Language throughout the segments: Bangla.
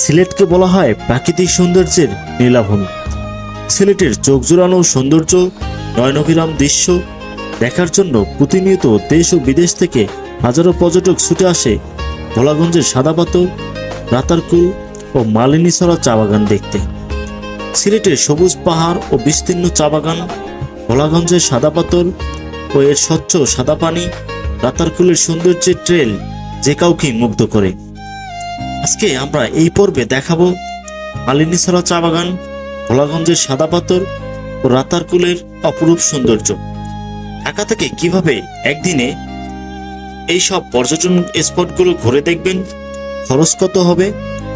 সিলেটকে বলা হয় প্রাকৃতিক সৌন্দর্যের নীলাভূমি। সিলেটের চোখ জোড়ানো সৌন্দর্য নয়নবিরাম দৃশ্য দেখার জন্য প্রতিনিয়ত দেশ ও বিদেশ থেকে হাজারো পর্যটক ছুটে আসে ভোলাগঞ্জের সাদা পাথর রাতারকুল ও মালিনীছড়া চা বাগান দেখতে। সিলেটের সবুজ পাহাড় ও বিস্তীর্ণ চা বাগান, ভোলাগঞ্জের সাদা পাথর ও এর স্বচ্ছ সাদা পানি, রাতারকুলের সৌন্দর্যের ট্রেল যে কাউকে মুগ্ধ করে। আজকে আমরা এই পর্বে দেখাবো মালিনীছড়া চা বাগান, ভোলাগঞ্জের সাদা পাথর ও রাতারকুলের অপরূপ সৌন্দর্য। ঢাকা থেকে কীভাবে একদিনে এই সব পর্যটন স্পটগুলো ঘুরে দেখবেন, খরচ কত হবে,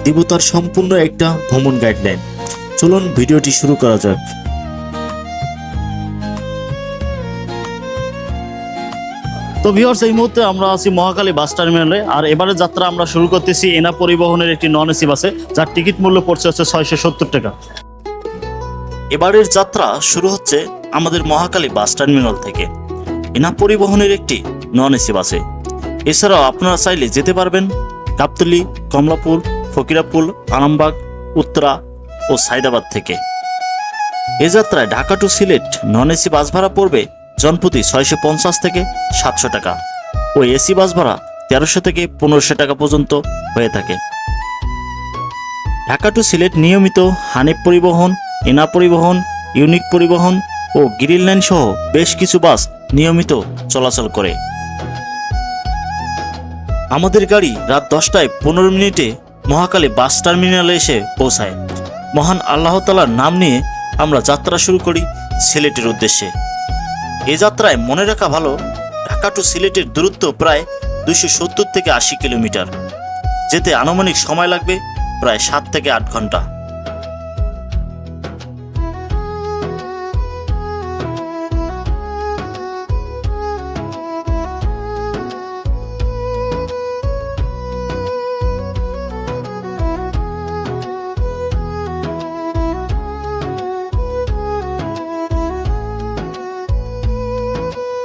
দিব তার সম্পূর্ণ একটা ভ্রমণ গাইডলাইন চলুন ভিডিওটি শুরু করা যাক। তো ভিউয়ার্স এই মুহূর্তে আমরা আছি মহাকালী বাস টার্মিনালে। আর এবারের যাত্রা আমরা শুরু করতেছি এনা পরিবহনের একটি নন এসি বাসে যার টিকিট মূল্য পড়ছে হচ্ছে ছয়শো সত্তর টাকা। এবারের যাত্রা শুরু হচ্ছে আমাদের মহাকালী বাস টার্মিনাল থেকে, এনা পরিবহনের একটি নন এসি বাসে এছাড়াও আপনারা চাইলে যেতে পারবেন গাবতলি, কমলাপুর ফকিরাপুল আরামবাগ, উত্তরা ও সাইদাবাদ থেকে। এ যাত্রায় Dhaka to Sylhet non AC bus ভাড়া পড়বে জনপ্রতি ছয়শো পঞ্চাশ থেকে সাতশো টাকা। ও এসি বাস ভাড়া তেরোশো থেকে পনেরোশো টাকা পর্যন্ত হয়ে থাকে। ঢাকা টু সিলেট নিয়মিত হানিফ পরিবহন, এনা পরিবহন, ইউনিক পরিবহন ও গ্রিন লাইন সহ বেশ কিছু বাস নিয়মিত চলাচল করে। আমাদের গাড়ি রাত দশটায় পনেরো মিনিটে মহাকালী বাস টার্মিনালে এসে পৌঁছায়। মহান আল্লাহ তালার নাম নিয়ে আমরা যাত্রা শুরু করি সিলেটের উদ্দেশ্যে। এ যাত্রায় মনে রাখা ভালো, ঢাকা টু সিলেটের দূরত্ব প্রায় দুশো সত্তর থেকে আশি কিলোমিটার। যেতে আনুমানিক সময় লাগবে প্রায় সাত থেকে আট ঘণ্টা।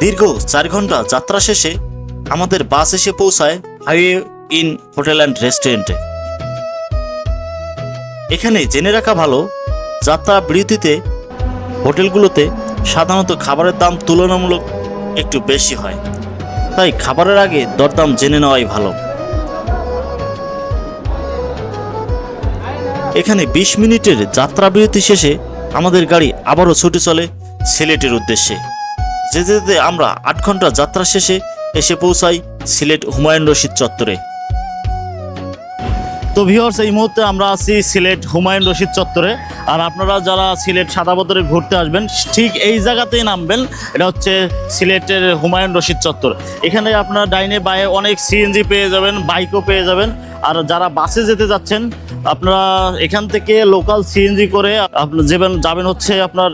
দীর্ঘ চার ঘণ্টা যাত্রা শেষে আমাদের বাস এসে পৌঁছায় হাইওয়ে ইন হোটেল অ্যান্ড রেস্টুরেন্টে। এখানে জেনে রাখা ভালো, যাত্রা বিরতিতে হোটেলগুলোতে সাধারণত খাবারের দাম তুলনামূলক একটু বেশি হয়। তাই খাবারের আগে দরদাম জেনে নেওয়াই ভালো। এখানে বিশ মিনিটের যাত্রা বিরতি শেষে আমাদের গাড়ি আবারও ছুটে চলে সিলেটের উদ্দেশ্যে। যেতে যেতে আমরা আট ঘণ্টা যাত্রা শেষে এসে পৌঁছাই সিলেট হুমায়ুন রশিদ চত্বরে। তো ভিউয়ার্স এই মুহূর্তে আমরা আছি সিলেট হুমায়ুন রশিদ চত্বরে। আর আপনারা যারা সিলেট সাদাবতরে ঘুরতে আসবেন, ঠিক এই জায়গাতেই নামবেন। এটা হচ্ছে সিলেটের হুমায়ুন রশিদ চত্বর। এখানে আপনার ডাইনে বায়ে অনেক সিএনজি পেয়ে যাবেন বাইকও পেয়ে যাবেন। আর যারা বাসে যেতে যাচ্ছেন, আপনারা এখান থেকে লোকাল সিএনজি করে আপনার যাবেন যাবেন হচ্ছে আপনার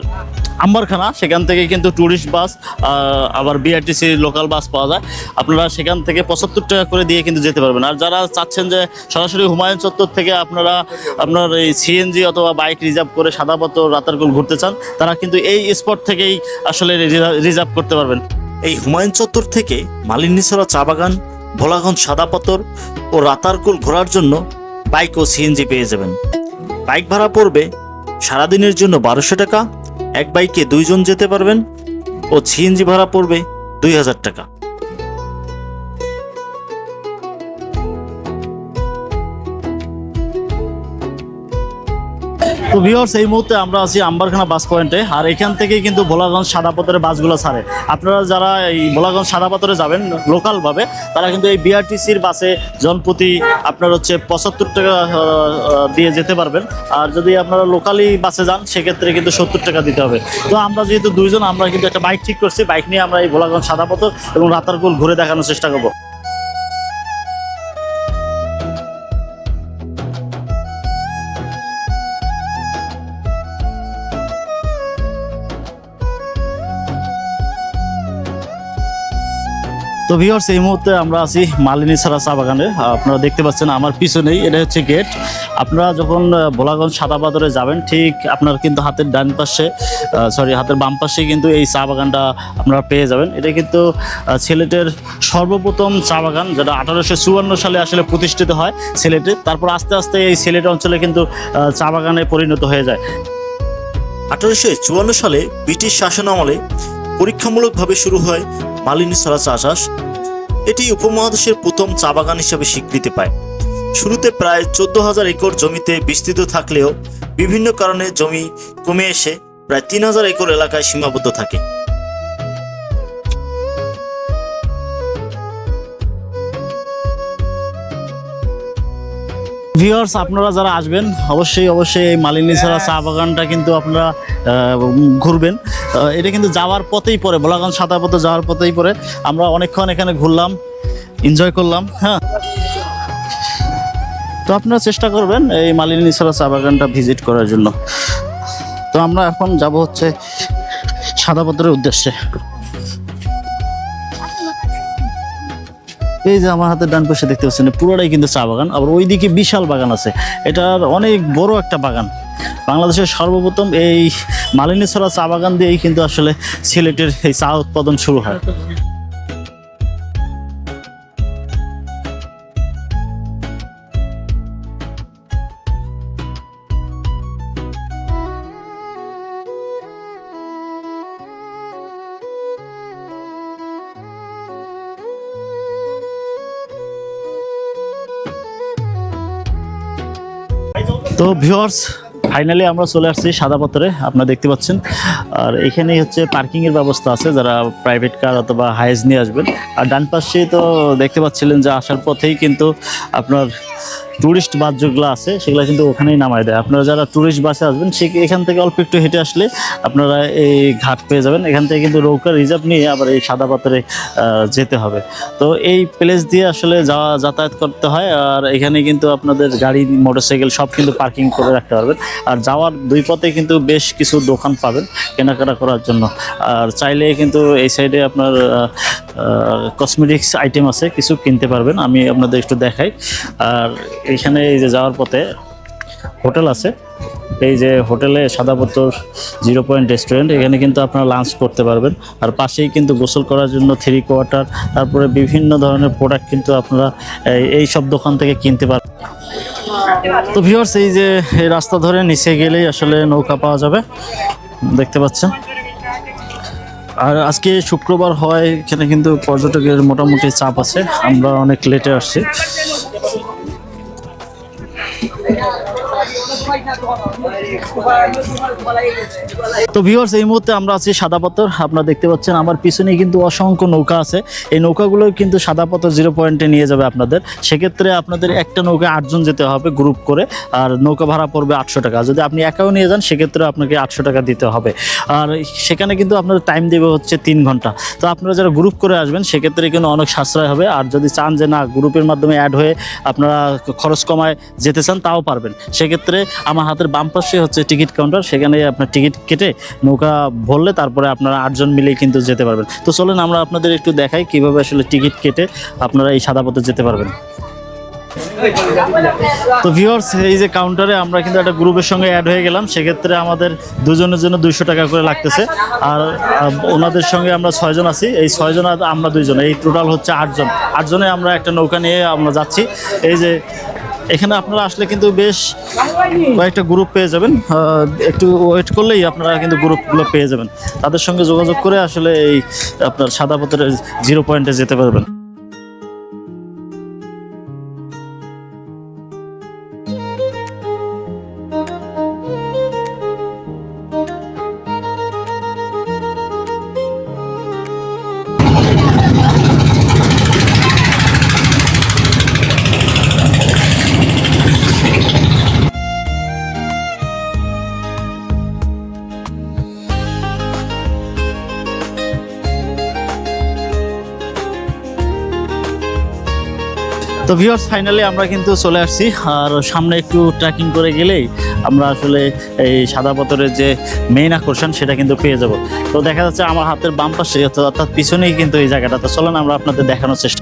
আম্বারখানা, সেখান থেকে কিন্তু ট্যুরিস্ট বাস আবার বিআরটিসি লোকাল বাস পাওয়া যায়। আপনারা সেখান থেকে পঁচাত্তর টাকা করে দিয়ে কিন্তু যেতে পারবেন। আর যারা চাচ্ছেন যে সরাসরি হুমায়ুন চত্বর থেকে আপনারা, আপনার এই সিএনজি অথবা বাইক রিজার্ভ করে সাদা পথ রাতারগুল ঘুরতে চান, তারা কিন্তু এই স্পট থেকেই আসলে রিজার্ভ করতে পারবেন। এই হুমায়ুন চত্বর থেকে মালিনীছড়া চা বাগান, ভোলাগঞ্জ সাদা পাথর ও রাতারকুল ঘোরার জন্য বাইক ও সিএনজি পেয়ে যাবেন। বাইক ভাড়া পড়বে সারাদিনের জন্য বারোশো টাকা এক বাইকে দুইজন যেতে পারবেন ও সিএনজি ভাড়া পড়বে দুই হাজার টাকা। তো ভিউয়ার্স এই মুহূর্তে আমরা আছি আম্বারখানা বাস পয়েন্টে আর এখান থেকেই কিন্তু ভোলাগঞ্জ সাদাপাথরের বাসগুলো ছাড়ে। আপনারা যারা এই ভোলাগঞ্জ সাদাপাথরে যাবেন লোকালভাবে তারা কিন্তু এই বিআরটিসির বাসে জনপ্রতি আপনার হচ্ছে পঁচাত্তর টাকা দিয়ে যেতে পারবেন। আর যদি আপনারা লোকালি বাসে যান, সেক্ষেত্রে কিন্তু সত্তর টাকা দিতে হবে। তো আমরা যেহেতু দুইজন, আমরা কিন্তু একটা বাইক ঠিক করছি। বাইক নিয়ে আমরা এই ভোলাগঞ্জ সাদাপাথর এবং রাতারগুল ঘুরে দেখানোর চেষ্টা করব। তো ভিউয়ার্স এই মুহূর্তে আমরা আছি মালিনী ছাড়া চা বাগানে। আপনারা দেখতে পাচ্ছেন আমার পিছনেই, এটা হচ্ছে গেট আপনারা যখন ভোলাগঞ্জ সাদা বাদরে যাবেন, ঠিক আপনার কিন্তু হাতের ডান পাশে সরি হাতের বাম পাশে কিন্তু এই চা বাগানটা আপনারা পেয়ে যাবেন। এটা কিন্তু সিলেটের সর্বপ্রথম চা বাগান, যেটা আঠারোশো চুয়ান্ন সালে আসলে প্রতিষ্ঠিত হয় সিলেটে। তারপর আস্তে আস্তে এই সিলেট অঞ্চলে কিন্তু চা বাগানে পরিণত হয়ে যায়। আঠারোশো চুয়ান্ন সালে ব্রিটিশ শাসন আমলে পরীক্ষামূলকভাবে শুরু হয় মালিনীছড়া চা চাষ এটি উপমহাদেশের প্রথম চা বাগান হিসাবে স্বীকৃতি পায়। শুরুতে প্রায় চোদ্দ হাজার একর জমিতে বিস্তৃত থাকলেও বিভিন্ন কারণে জমি কমে এসে প্রায় তিন হাজার একর এলাকায় সীমাবদ্ধ থাকে। ভিউয়ার্স আপনারা যারা আসবেন অবশ্যই অবশ্যই এই মালিনী ছাড়া চা বাগানটা কিন্তু আপনারা ঘুরবেন। এটা কিন্তু যাওয়ার পথেই পরে ভোলাগঞ্জ সাদা পথে যাওয়ার পথেই পরে আমরা অনেকক্ষণ এখানে ঘুরলাম এনজয় করলাম হ্যাঁ। তো আপনারা চেষ্টা করবেন এই মালিনী ছাড়া চা বাগানটা ভিজিট করার জন্য। তো আমরা এখন যাব হচ্ছে সাদা পথের উদ্দেশ্যে। এই যে আমার হাতের ডান পাশে দেখতে পাচ্ছেন পুরোটাই কিন্তু চা বাগান। আবার ওইদিকে বিশাল বাগান আছে। এটার অনেক বড় একটা বাগান। বাংলাদেশের সর্বপ্রথম এই মালিনীছড়া চা বাগান দিয়েই কিন্তু আসলে সিলেটের এই চা উৎপাদন শুরু হয়। তো ভিউয়ার্স ফাইনালি আমরা চলে আসছি সাদা পত্রে আপনারা দেখতে পাচ্ছেন। আর এখানেই হচ্ছে পার্কিংয়ের ব্যবস্থা আছে, যারা প্রাইভেট কার অথবা হাইজ নিয়ে আসবেন। আর ডান পাশে তো দেখতে পাচ্ছিলেন যে আসার পথেই কিন্তু আপনার ট্যুরিস্ট বাস যেগুলো আছে, সেগুলো কিন্তু ওখানেই নামায় দেয়। আপনারা যারা ট্যুরিস্ট বাসে আসবেন, সে এখান থেকে অল্প একটু হেঁটে আসলে আপনারা এই ঘাট পেয়ে যাবেন। এখান থেকে কিন্তু নৌকা রিজার্ভ নিয়ে আবার এই সাদা পাত্রে যেতে হবে। তো এই প্লেস দিয়ে আসলে যাওয়া, যাতায়াত করতে হয়। আর এখানে কিন্তু আপনাদের গাড়ি মোটরসাইকেল সব কিন্তু পার্কিং করে রাখতে পারবেন। আর যাওয়ার দুই পথে কিন্তু বেশ কিছু দোকান পাবেন কেনাকাটা করার জন্য। আর চাইলে কিন্তু এই সাইডে আপনার কসমেটিক্স আইটেম আছে, কিছু কিনতে পারবেন। আমি আপনাদের একটু দেখাই। আর এখানে এই যে যাওয়ার পথে হোটেল আছে। এই যে হোটেলে সাদাপত্তর জিরো পয়েন্ট রেস্টুরেন্ট, এখানে কিন্তু আপনারা লাঞ্চ করতে পারবেন। আর পাশেই কিন্তু গোসল করার জন্য থ্রি কোয়ার্টার, তারপরে বিভিন্ন ধরনের প্রোডাক্ট কিন্তু আপনারা এই- সব দোকান থেকে কিনতে পারবেন তো ভিউয়ার্স, এই যে এই রাস্তা ধরে নিচে গেলেই আসলে নৌকা পাওয়া যাবে। দেখতে পাচ্ছেন। আর আজকে শুক্রবার হয়, এখানে কিন্তু পর্যটকের মোটামুটি চাপ আছে। আমরা অনেক লেটে আসছি। তো ভিউয়ার্স এই মুহূর্তে আমরা আছি সাদা পাথর। আপনারা দেখতে পাচ্ছেন আমার পিছনে কিন্তু অসংখ্য নৌকা আছে। এই নৌকাগুলো কিন্তু সাদা পাথর জিরো পয়েন্টে নিয়ে যাবে আপনাদের। সেক্ষেত্রে আপনাদের একটা নৌকা আটজন যেতে হবে গ্রুপ করে। আর নৌকা ভাড়া পড়বে আটশো টাকা। যদি আপনি একাও নিয়ে যান, সেক্ষেত্রে আপনাকে আটশো টাকা দিতে হবে। আর সেখানে কিন্তু আপনাদের টাইম দেবে হচ্ছে তিন ঘণ্টা। তো আপনারা যারা গ্রুপ করে আসবেন, সেক্ষেত্রে কিন্তু অনেক সাশ্রয় হবে। আর যদি চান যে না গ্রুপের মাধ্যমে অ্যাড হয়ে আপনারা খরচ কমায় যেতে চান, তাও পারবেন। সেক্ষেত্রে আমার হাতের বাম পাশে হচ্ছে টিকিট কাউন্টার, সেখানে আপনার টিকিট কেটে নৌকা ভরলে তারপরে আপনারা আটজন মিলেই কিন্তু যেতে পারবেন। তো চলেন আমরা আপনাদের একটু দেখাই কীভাবে আসলে টিকিট কেটে আপনারা এই সাদা পথে যেতে পারবেন। তো ভিউয়ার্স এই যে কাউন্টারে আমরা কিন্তু একটা গ্রুপের সঙ্গে অ্যাড হয়ে গেলাম, সেক্ষেত্রে আমাদের দুজনের জন্য দুইশো টাকা করে লাগতেছে। আর ওনাদের সঙ্গে আমরা ছয়জন আছি, এই ছয়জন আর আমরা দুইজন, এই টোটাল হচ্ছে আটজন। আটজনে আমরা একটা নৌকা নিয়ে আমরা যাচ্ছি। এই যে এখানে আপনারা আসলে কিন্তু বেশ কয়েকটা গ্রুপ পেয়ে যাবেন। একটু ওয়েট করলেই আপনারা কিন্তু গ্রুপগুলো পেয়ে যাবেন। তাদের সঙ্গে যোগাযোগ করে আসলে এই আপনার সাদা পথের জিরো পয়েন্টে যেতে পারবেন। তো ভিউয়ার্স ফাইনালি আমরা কিন্তু চলে আসছি। আর সামনে একটু ট্রেকিং করে গেলেই আমরা আসলে এই সাদা পাথরের যে মেইন আকর্ষণ সেটা কিন্তু পেয়ে যাব। তো দেখা যাচ্ছে আমার হাতের বাম পাশে অর্থাৎ পিছনেই কিন্তু এই জায়গাটা। তো চলেন আমরা আপনাদের দেখানোর চেষ্টা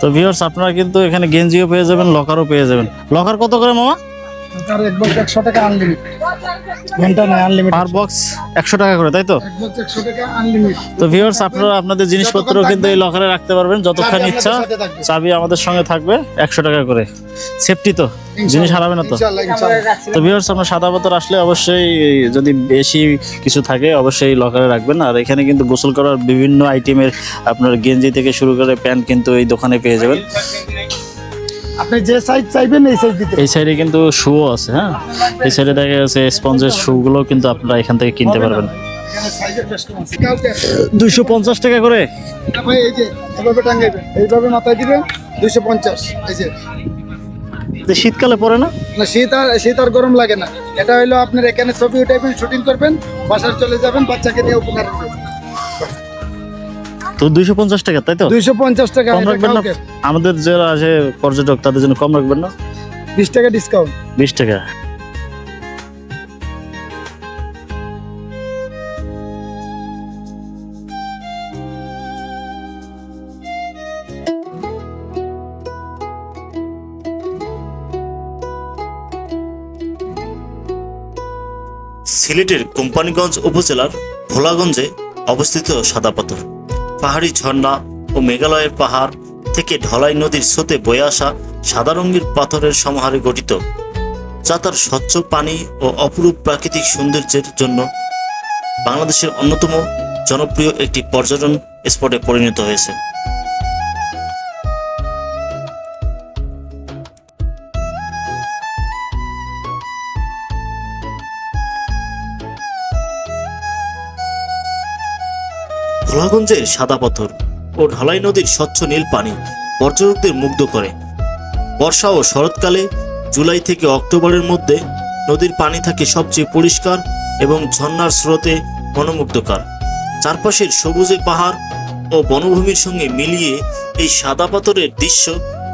তো ভিউয়ার্স আপনারা কিন্তু এখানে গেঞ্জিও পেয়ে যাবেন লকারও পেয়ে যাবেন। লকার কত করে মামা? তার এক বক্স একশো টাকা আনলিমিট ঘণ্টা নয় আনলিমিট পার বক্স একশো টাকা করে তাই তো? এক বক্স একশো টাকা আনলিমিট তো ভিউয়ার্স আপনারা আপনাদের জিনিসপত্র কিন্তু এই লকারে রাখতে পারবেন যতক্ষণ ইচ্ছা চাবি আমাদের সঙ্গে থাকবে একশো টাকা করে। সেফটি তো জিনিস হারাবে না তো। তো ভিউয়ার্স আপনার সাদা পাথর আসলে অবশ্যই যদি বেশি কিছু থাকে অবশ্যই লকারে রাখবেন। আর এখানে কিন্তু গোসল করার বিভিন্ন আইটেমের আপনার গেঞ্জি থেকে শুরু করে প্যান্ট কিন্তু এই দোকানে পেয়ে যাবেন। আপনি যে সাইজ চাইবেন এই সাইজ দিতে এই সাইডে কিন্তু শুও আছে হ্যাঁ? এই সাইডে দেখা যাচ্ছে স্পঞ্জের শুগুলো কিন্তু আপনারা এখান থেকে কিনতে পারবেন। দুইশো পঞ্চাশ টাকা করে। ভাই এই যে এভাবে টাঙ্গাইবেন এইভাবে মাথায় দিবেন দুইশো পঞ্চাশ এই যে। যে শীতকালে পরে না? না শীত আর শীত আর গরম লাগে না। এটা হলো আপনার এখানে ছবি উঠাইবেন শুটিং করবেন বাসার চলে যাবেন বাচ্চাকে নিয়ে উপকার তো দুইশো পঞ্চাশ টাকা তাই তো? দুইশো পঞ্চাশ টাকা কম রাখবেন না? আমাদের যারা আছে পর্যটক তাদের জন্য কম রাখবেন না? বিশ টাকা ডিসকাউন্ট। বিশ টাকা। সিলেটের কোম্পানিগঞ্জ উপজেলার ভোলাগঞ্জে অবস্থিত সাদা পাথর। পাহাড়ি ঝর্ণা ও মেঘালয়ের পাহাড় থেকে ঢলাই নদীর স্রোতে বয়ে আসা সাদা রঙের পাথরের সমাহারে গঠিত, যা তার স্বচ্ছ পানি ও অপরূপ প্রাকৃতিক সৌন্দর্যের জন্য বাংলাদেশের অন্যতম জনপ্রিয় একটি পর্যটন স্পটে পরিণত হয়েছে। ভোলাগঞ্জের সাদা পাথর ও ঢালাই নদীর স্বচ্ছ নীল পানি পর্যটকদের মুগ্ধ করে। বর্ষা ও শরৎকালে জুলাই থেকে অক্টোবরের মধ্যে নদীর পানি থাকে সবচেয়ে পরিষ্কার এবং ঝর্ণার স্রোতে মনোমুগ্ধকর। চারপাশের সবুজে পাহাড় ও বনভূমির সঙ্গে মিলিয়ে এই সাদা পাথরের দৃশ্য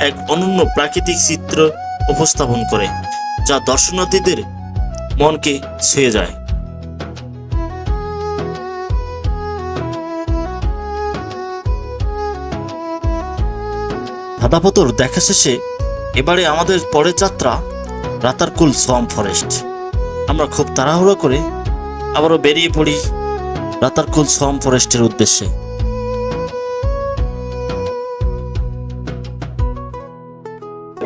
এক অনন্য প্রাকৃতিক চিত্র উপস্থাপন করে, যা দর্শনার্থীদের মনকে ছুঁয়ে যায়। সাদাপাতর দেখা শেষে এবারে আমাদের পরের যাত্রা রাতারকুল সোয়াম ফরেস্ট আমরা খুব তাড়াহুড়ো করে আবারও বেরিয়ে পড়ি রাতারকুল সোয়াম ফরেস্টের উদ্দেশ্যে।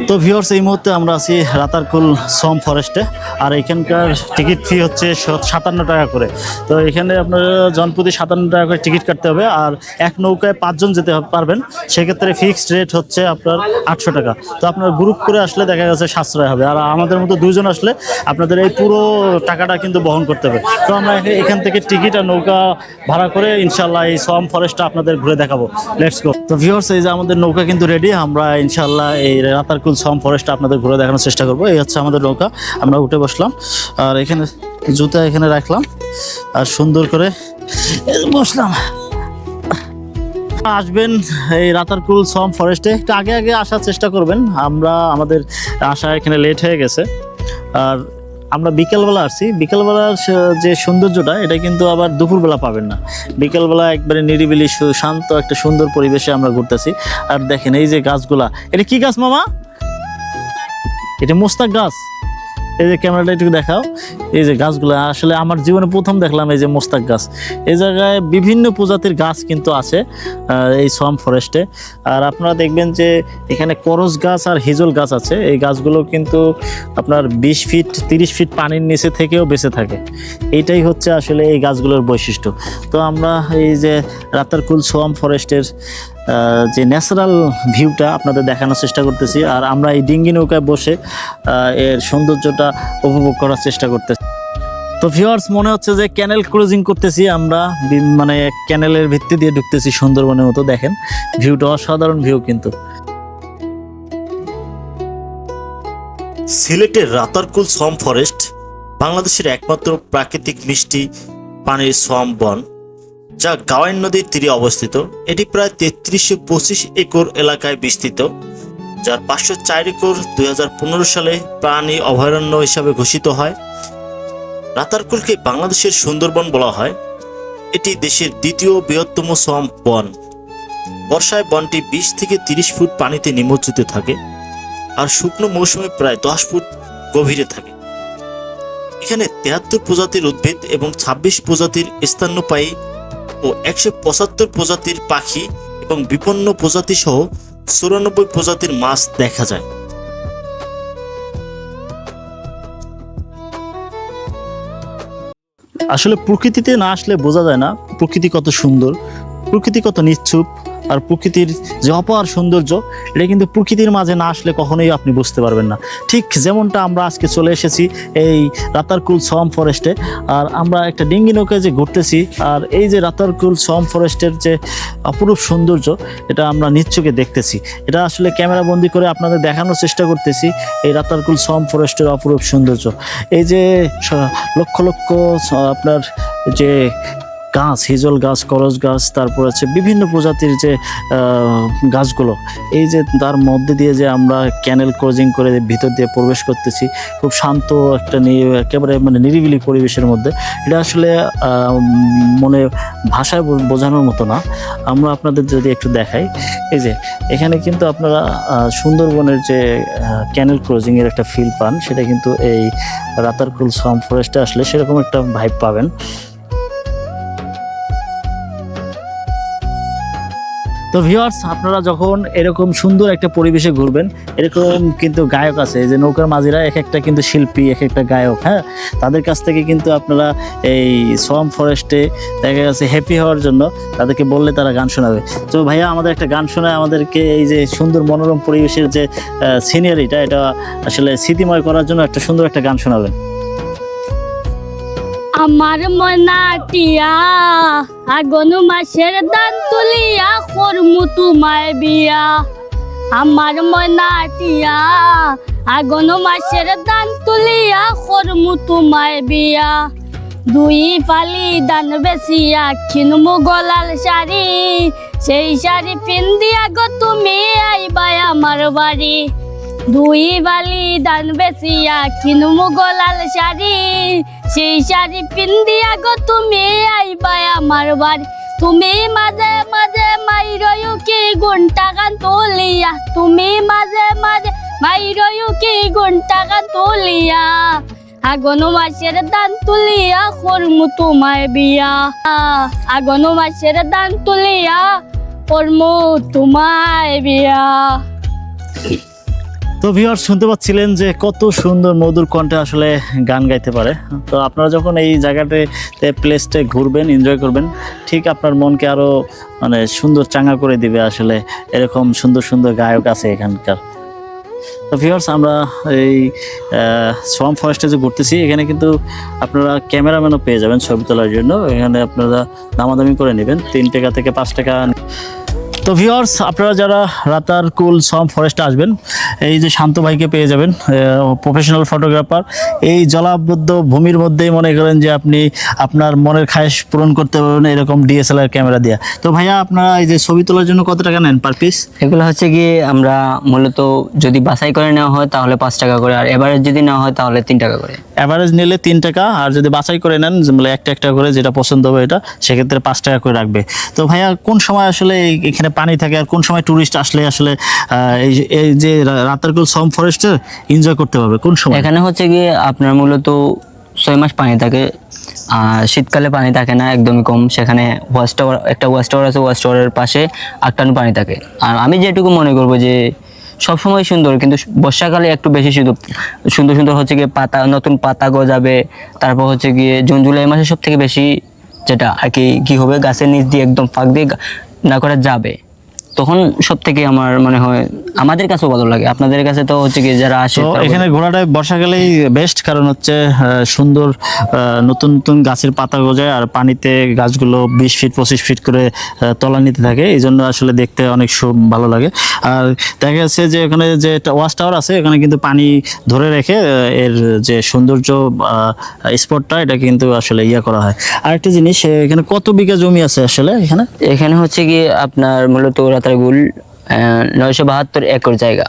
তো ভিউয়ার্স এই মুহূর্তে আমরা আছি রাতারকুল সম ফরেস্টে আর এখানকার টিকিট ফি হচ্ছে সাতান্ন টাকা করে। তো এখানে আপনার জনপ্রতি সাতান্ন টাকা করে টিকিট কাটতে হবে, আর এক নৌকায় পাঁচজন যেতে পারবেন। সেক্ষেত্রে ফিক্সড রেট হচ্ছে আপনার আটশো টাকা। তো আপনার গ্রুপ করে আসলে দেখা গেছে সাশ্রয় হবে, আর আমাদের মতো দুজন আসলে আপনাদের এই পুরো টাকাটা কিন্তু বহন করতে হবে। তো আমরা এখান থেকে টিকিট আর নৌকা ভাড়া করে ইনশাল্লাহ এই সম ফরেস্টটা আপনাদের ঘুরে দেখাবো। লেটস গো তো ভিউয়ার্স এই যে আমাদের নৌকা কিন্তু রেডি আমরা ইনশাল্লাহ এই রাতারকুল সম ফরেস্টটা আপনাদের ঘুরে দেখানোর চেষ্টা করব। এই হচ্ছে আমাদের নৌকা, আমরা উঠে বসলাম। আর এখানে জুতা এখানে রাখলাম। আর সুন্দর করে বসলাম। আসবেন এই রাতারকুল সম ফরেস্টে একটু আগে আগে আসার চেষ্টা করবেন। আমরা, আমাদের আসা এখানে লেট হয়ে গেছে। আর আমরা বিকেলবেলা আসছি। বিকেলবেলার যে সৌন্দর্যটা, এটা কিন্তু আবার দুপুরবেলা পাবেন না। বিকেলবেলা একবারে নিরিবিলি শান্ত একটা সুন্দর পরিবেশে আমরা ঘুরতেছি। আর দেখেন এই যে গাছগুলা। এটা কি গাছ মামা? এটা মোস্তাক গাছ, এই যে ক্যামেরাটা একটু দেখাও। এই যে গাছগুলো, আসলে আমার জীবনে প্রথম দেখলাম এই যে মোস্তাক গাছ। এই জায়গায় বিভিন্ন প্রজাতির গাছ কিন্তু আছে এই সোয়াম ফরেস্টে আর আপনারা দেখবেন যে এখানে করস গাছ আর হিজল গাছ আছে। এই গাছগুলো কিন্তু আপনার বিশ ফিট তিরিশ ফিট পানির নিচে থেকেও বেঁচে থাকে। এইটাই হচ্ছে আসলে এই গাছগুলোর বৈশিষ্ট্য। তো আমরা এই যে রাতারকুল সোয়াম ফরেস্টের যে ন্যাচারাল ভিউটা আপনাদের দেখানোর চেষ্টা করতেছি, আর আমরা এই ডিঙ্গি নৌকায় বসে এর সৌন্দর্যটা উপভোগ করার চেষ্টা করতেছি। তো ভিউয়ার্স মনে হচ্ছে যে ক্যানেল ক্রুজিং করতেছি আমরা মানে ক্যানেলের ভিত্তি দিয়ে ঢুকতেছি সুন্দরবনের মতো, দেখেন। ভিউটা অসাধারণ ভিউ কিন্তু। সিলেটের রাতারকুল সোয়াম ফরেস্ট বাংলাদেশের একমাত্র প্রাকৃতিক মিষ্টি পানির সোয়াম বন। যা গাওয়াইন নদীর তীরে অবস্থিত। এটি প্রায় তেত্রিশশো পঁচিশ একর এলাকায় বিস্তৃত, যার পাঁচশো চার একর দুই হাজার পনেরো সালে প্রাণী অভয়ারণ্য হিসাবে ঘোষিত হয়। রাতারকুলকে বাংলাদেশের সুন্দরবন বলা হয়। এটি দেশের দ্বিতীয় বৃহত্তম সম বন। বর্ষায় বনটি বিশ থেকে তিরিশ ফুট পানিতে নিমজ্জিত থাকে আর শুকনো মৌসুমে প্রায় দশ ফুট গভীরে থাকে। এখানে তেহাত্তর প্রজাতির উদ্ভিদ এবং ছাব্বিশ প্রজাতির স্তন্যপায়ী ও একশো পঁচাত্তর প্রজাতির পাখি এবং বিপন্ন প্রজাতি সহ চুরানব্বই প্রজাতির মাছ দেখা যায়। আসলে প্রকৃতিতে না আসলে বোঝা যায় না প্রকৃতি কত সুন্দর, প্রকৃতি কত নিশ্চুপ আর প্রকৃতির যে অপার সৌন্দর্য, এটা কিন্তু প্রকৃতির মাঝে না আসলে কখনোই আপনি বুঝতে পারবেন না। ঠিক যেমনটা আমরা আজকে চলে এসেছি এই রাতারকুল সোয়াম ফরেস্টে আর আমরা একটা ডিঙ্গি নৌকায় যে ঘুরতেছি, আর এই যে রাতারকুল সোয়াম ফরেস্টের যে অপরূপ সৌন্দর্য, এটা আমরা নিচ্ছকে দেখতেছি। এটা আসলে ক্যামেরা বন্দি করে আপনাদের দেখানোর চেষ্টা করতেছি এই রাতারকুল সোয়াম ফরেস্টের অপরূপ সৌন্দর্য। এই যে লক্ষ লক্ষ আপনার যে গাছ, হিজল গাছ, করজ গাছ, তারপর আছে বিভিন্ন প্রজাতির যে গাছগুলো। এই যে তার মধ্যে দিয়ে যে আমরা ক্যানেল ক্রজিং করে ভিতর দিয়ে প্রবেশ করতেছি, খুব শান্ত একটা একেবারে মানে নিরিবিলি পরিবেশের মধ্যে। এটা আসলে মনে ভাষায় বোঝানোর মতো না। আমরা আপনাদের যদি একটু দেখাই, এই যে এখানে কিন্তু আপনারা সুন্দরবনের যে ক্যানেল ক্রজিং এর একটা ফিল পান, সেটা কিন্তু এই রাতারকুল সাম ফরেস্টে আসলে সেরকম একটা ভাইব পাবেন। তো ভিউয়ার্স, আপনারা যখন এরকম সুন্দর একটা পরিবেশে ঘুরবেন, এরকম কিন্তু গায়ক আছে যে নৌকার মাঝিরা এক একটা কিন্তু শিল্পী, এক একটা গায়ক হ্যাঁ? তাদের কাছ থেকে কিন্তু আপনারা এই সোয়াম ফরেস্টে দেখা গেছে হ্যাপি হওয়ার জন্য তাদেরকে বললে তারা গান শোনাবে। তো ভাইয়া, আমাদের একটা গান শোনায়, আমাদেরকে এই যে সুন্দর মনোরম পরিবেশের যে সিনিয়রিটা এটা আসলে স্মৃতিময় করার জন্য একটা সুন্দর একটা গান শোনাবেন। আমার মনাটিয়া আগুন মাসের দান তুলিয়া করমু তোমার বিয়া, আমার মনাটিয়া আগুন মাসের দান তুলিয়া করমু তোমার বিয়া। দুই ফালি দান বেশিয়া কিনমু গলাল শাড়ি। সেই শাড়ি পিন্দিয়া গো তুমি আইবাই আমার বাড়ি। দুই বালি দান বেচিয়া কিনুমু গলাল শাড়ি। সেই শাড়ি পিন্দিয়া গো তুমি আইবা আমার বাড়ি। তুমি মাঝে মাঝে মাইরয়ু কি ঘণ্টা গান তুলিয়া? তুমি মাঝে মাঝে মাইরয়ু কি ঘণ্টা গান তুলিয়া? আগন মাসের দান তুলিয়া করমু তোমার বিয়া। আগন মাসের দান তুলিয়া করমু তোমার বিয়া। তো ভিউয়ার শুনতে পাচ্ছিলেন যে কত সুন্দর মধুর কণ্ঠে আসলে গান গাইতে পারে। তো আপনারা যখন এই জায়গাতে প্লেসটে ঘুরবেন এনজয় করবেন, ঠিক আপনার মনকে আরও মানে সুন্দর চাঙ্গা করে দিবে আসলে এরকম সুন্দর সুন্দর গায়ক আছে এখানকার। তো ভিউয়ার্স আমরা এই সোয়াম ফরেস্টে যে ঘুরতেছি, এখানে কিন্তু আপনারা ক্যামেরাম্যানও পেয়ে যাবেন ছবি তোলার জন্য। এখানে আপনারা দামাদামি করে নেবেন, তিন টাকা থেকে পাঁচ টাকা তো ভিউয়ার্স আপনারা যারা রাতারকুল সম ফরেস্টে আসবেন, এই যে শান্ত ভাইকে পেয়ে যাবেন প্রফেশনাল ফটোগ্রাফার এই জলাবদ্ধ ভূমির মধ্যেই মনে করেন যে আপনি আপনার মনের খায়েশ পূরণ করতে পারবেন এরকম ডিএসএলআর ক্যামেরা দিয়ে। তো ভাইয়া, আপনারা এই যে ছবি তোলার জন্য কত টাকা নেন পার পিস এগুলো হচ্ছে গিয়ে আমরা মূলত যদি বাছাই করে নেওয়া হয় তাহলে পাঁচ টাকা করে, আর এবারে যদি নেওয়া হয় তাহলে তিন টাকা করে। অ্যাভারেজ নিলে তিন টাকা, আর যদি বাছাই করে নেন মানে একটা একটা করে যেটা পছন্দ হবে এটা, সেক্ষেত্রে পাঁচ টাকা করে রাখবে। তো ভাইয়া, কোন সময় আসলে এখানে পানি থাকে, আর কোন সময় ট্যুরিস্ট আসলে আসলে এই যে- রাতারকুল সম ফরেস্টে এনজয় করতে পারবে? কোন সময়? এখানে হচ্ছে গিয়ে আপনার মূলত ছয় মাস পানি থাকে, আর শীতকালে পানি থাকে না, একদমই কম। সেখানে ওয়াচ টাওয়ার একটা ওয়াচ টাওয়ার আছে ওয়াচ টাওয়ারের পাশে আটটানো পানি থাকে। আর আমি যেটুকু মনে করব যে সবসময় সুন্দর, কিন্তু বর্ষাকালে একটু বেশি সুন্দর সুন্দর সুন্দর হচ্ছে গিয়ে পাতা, নতুন পাতা গজাবে, তারপর হচ্ছে গিয়ে জুন, জুলাই মাসে সব থেকে বেশি যেটা আর কি, কী হবে? গাছের নিচ দিয়ে একদম ফাঁক দিয়ে না করা যাবে। তখন সব থেকে আমার মনে হয় আমাদের কাছেও ভালো লাগে। আপনাদের কাছে তো হচ্ছে কি যারা আসে এখানে ঘোরাটাই বর্ষাকালেই বেস্ট কারণ হচ্ছে সুন্দর নতুন নতুন গাছের পাতা গজায় আর পানিতে গাছগুলো বিশ ফিট পঁচিশ ফিট করে তলা নিতে থাকে। এই জন্য আসলে দেখতে অনেক ভালো লাগে। আর দেখা যাচ্ছে যে এখানে যে ওয়াচ টাওয়ার আছে এখানে কিন্তু পানি ধরে রেখে এর যে সৌন্দর্য স্পটটা এটা কিন্তু আসলে ইয়া করা হয়। আরেকটা জিনিস এখানে কত বিঘা জমি আছে আসলে এখানে? এখানে হচ্ছে কি আপনার মূলত রাতারগুল নয়শো বাহাত্তর একর জায়গা।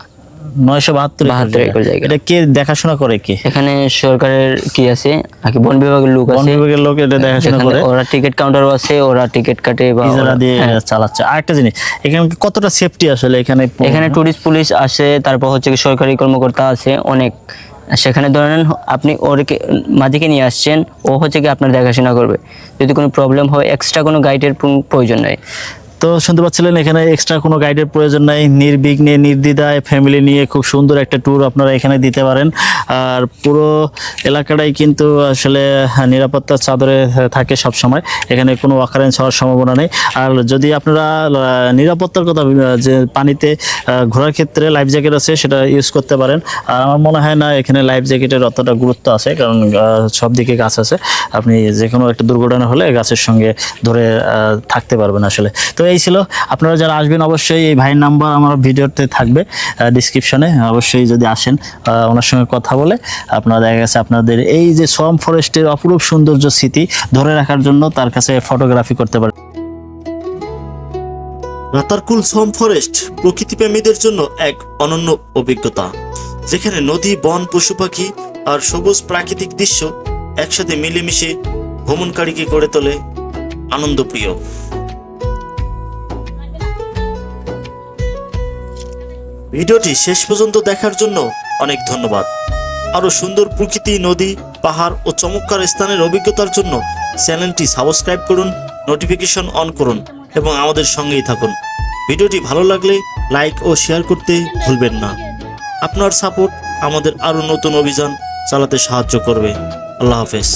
নয়শো বাহাত্তর 72 একর জায়গা। এটা কে দেখাশোনা করে কে? এখানে সরকারের কি আছে? কি বন বিভাগের লোক বন বিভাগের লোক এটা দেখাশোনা করে। ওরা টিকিট কাউন্টারও আছে ওরা টিকিট কাটে বা ইজারা দিয়ে হ্যাঁ। চালাচ্ছে। আরেকটা জিনিস এখানে কতটা সেফটি আসলে এখানে এখানে টুরিস্ট পুলিশ আসে তারপর হচ্ছে কি সরকারি কর্মকর্তা আছে অনেক। সেখানে ধরেন আপনি ওরকে মাঝিকে নিয়ে আসছেন ও হচ্ছে কি আপনার দেখাশোনা করবে। যদি কোনো প্রবলেম হয় এক্সট্রা কোনো গাইডের প্রয়োজন নেই। তো শুনতে পাচ্ছিলেন, এখানে এক্সট্রা কোনো গাইডের প্রয়োজন নাই। নির্বিঘ্নে, নির্দ্বিধায় ফ্যামিলি নিয়ে খুব সুন্দর একটা ট্যুর আপনারা এখানে দিতে পারেন। আর পুরো এলাকাটাই কিন্তু আসলে নিরাপত্তার চাদরে থাকে সব সময় এখানে কোনো অকারেন্স হওয়ার সম্ভাবনা নেই। আর যদি আপনারা নিরাপত্তার কথা যে পানিতে ঘোরার ক্ষেত্রে লাইফ জ্যাকেট আছে, সেটা ইউজ করতে পারেন। আর আমার মনে হয় না, এখানে লাইফ জ্যাকেটের অতটা গুরুত্ব আছে, কারণ সব দিকে গাছ আছে। আপনি যে কোনো একটা দুর্ঘটনা হলে গাছের সঙ্গে ধরে থাকতে পারবেন আসলে। তো এই ছিল। আপনারা যারা আসবেন অবশ্যই এই ভাইয়ের নাম্বার আমার ভিডিওতে থাকবে ডিসক্রিপশনে অবশ্যই যদি আসেন ওনার সঙ্গে কথা বলে, আপনারা দেখা গেছে আপনাদের এই যে সোয়াম ফরেস্টের অপরূপ সৌন্দর্য স্মৃতি ধরে রাখার জন্য তার কাছে ফটোগ্রাফি করতে পারেন রাতারকুল সোম ফরেস্ট প্রকৃতিপ্রেমীদের জন্য এক অনন্য অভিজ্ঞতা, যেখানে নদী, বন, পশু পাখি আর সবুজ প্রাকৃতিক দৃশ্য একসাথে মিলেমিশে ভ্রমণকারীকে করে তোলে আনন্দপ্রিয়। ভিডিওটি শেষ পর্যন্ত দেখার জন্য অনেক ধন্যবাদ। আরও সুন্দর প্রকৃতি, নদী, পাহাড় ও চমৎকার স্থানের অভিজ্ঞতার জন্য চ্যানেলটি সাবস্ক্রাইব করুন, নোটিফিকেশন অন করুন এবং আমাদের সঙ্গেই থাকুন। ভিডিওটি ভালো লাগলে লাইক ও শেয়ার করতে ভুলবেন না। আপনার সাপোর্ট আমাদের আরও নতুন অভিযান চালাতে সাহায্য করবে। আল্লাহ হাফেজ।